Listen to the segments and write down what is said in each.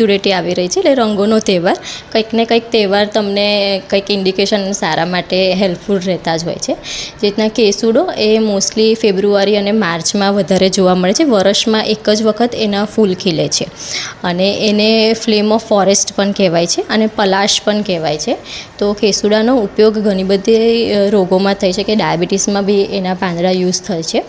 ધૂળેટી આવી રહી છે એટલે રંગોનો તહેવાર કંઈક ને કંઈક તહેવાર તમને કંઈક ઇન્ડિકેશન સારા માટે હેલ્પફુલ રહેતા જ હોય છે. જે રીતના કેસુડો એ મોસ્ટલી ફેબ્રુઆરી અને માર્ચમાં વધારે જોવા મળે છે. વર્ષમાં એક જ વખત એના ફૂલ ખીલે છે. અને એને ફ્લેમ ઓફ ફોરેસ્ટ પણ કહેવાય છે અને પલાશ પણ કહેવાય છે. તો કેસુડાનો ઉપયોગ ઘણી બધી રોગોમાં થઈ છે કે ડાયાબિટીસમાં બી એના પાંદડા યુઝ થાય છે.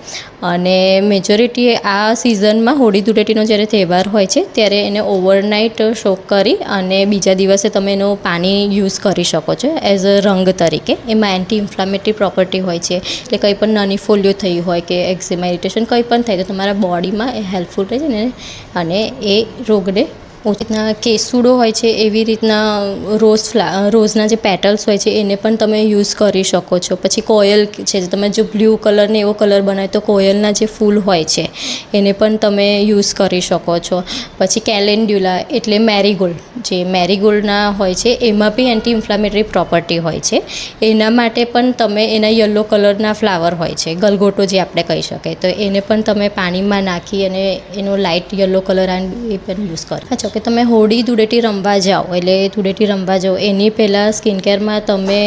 અને મેજોરિટી આ સિઝનમાં હોળી ધૂળેટીનો જ્યારે તહેવાર હોય છે, ત્યારે એને ઓવરનાઇટ શોક કરી અને બીજા દિવસે તમે એનું પાણી યુઝ કરી શકો છો એઝ અ રંગ તરીકે. એમાં એન્ટી ઇન્ફ્લામેટરી પ્રોપર્ટી હોય છે. એટલે કંઈ પણ નાની ફોલ્યો થઈ હોય કે એક્ઝિમા ઇરિટેશન કંઈ પણ થાય તો તમારા બોડીમાં એ હેલ્પફુલ રહે છે ને અને એ રોગને રીતના કેસુડો હોય છે, એવી રીતના રોઝ ફ્લા રોઝના જે પેટલ્સ હોય છે, એને પણ તમે યુઝ કરી શકો છો. પછી કોયલ છે તમે જો બ્લુ કલરને એવો કલર બનાવે તો કોયલના જે ફૂલ હોય છે, એને પણ તમે યુઝ કરી શકો છો. પછી કેલેન્ડ્યુલા એટલે મેરીગોલ્ડ. જે મેરીગોલ્ડના હોય છે, એમાં બી એન્ટી ઇન્ફ્લામેટરી પ્રોપર્ટી હોય છે. એના માટે પણ તમે એના યલો કલરના ફ્લાવર હોય છે, ગલગોટો જે આપણે કહી શકીએ તો એને પણ તમે પાણીમાં નાખી અને એનો લાઇટ યલો કલર એ પણ યુઝ કરો. અચ્છા કે તમે હોળી ધૂળેટી રમવા જાઓ, એટલે ધૂળેટી રમવા જાઓ, એની પહેલાં સ્કિન કેરમાં તમે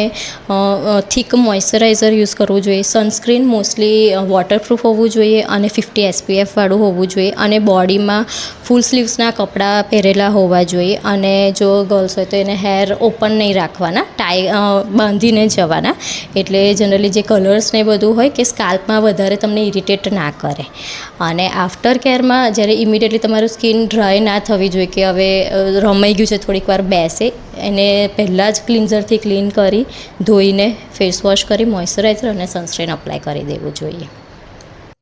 થીક મોઇશ્ચરાઇઝર યુઝ કરવું જોઈએ. સનસ્ક્રીન મોસ્ટલી વોટરપ્રૂફ હોવું જોઈએ અને ફિફ્ટી એસપીએફવાળું હોવું જોઈએ. અને બોડીમાં ફૂલ સ્લીવ્સના કપડાં પહેરેલા હોવા જોઈએ અને જો ગર્લ્સ હોય તો એને હેર ઓપન નહીં રાખવાના ટાઈ બાંધીને જવાના. એટલે જનરલી જે કલર્સ ને બધું હોય કે સ્કાલ્પમાં વધારે તમને ઇરિટેટ ના કરે. અને આફ્ટર કેરમાં જ્યારે ઇમિડિયેટલી તમારું સ્કિન ડ્રાય ના થવી જોઈએ કે હવે રમાઈ ગયું છે, થોડીક વાર બેસે, એને પહેલાં જ ક્લિન્ઝરથી ક્લીન કરી, ધોઈને ફેસ વોશ કરી મોઇશ્ચરાઇઝર અને સનસ્ક્રીન અપ્લાય કરી દેવું જોઈએ.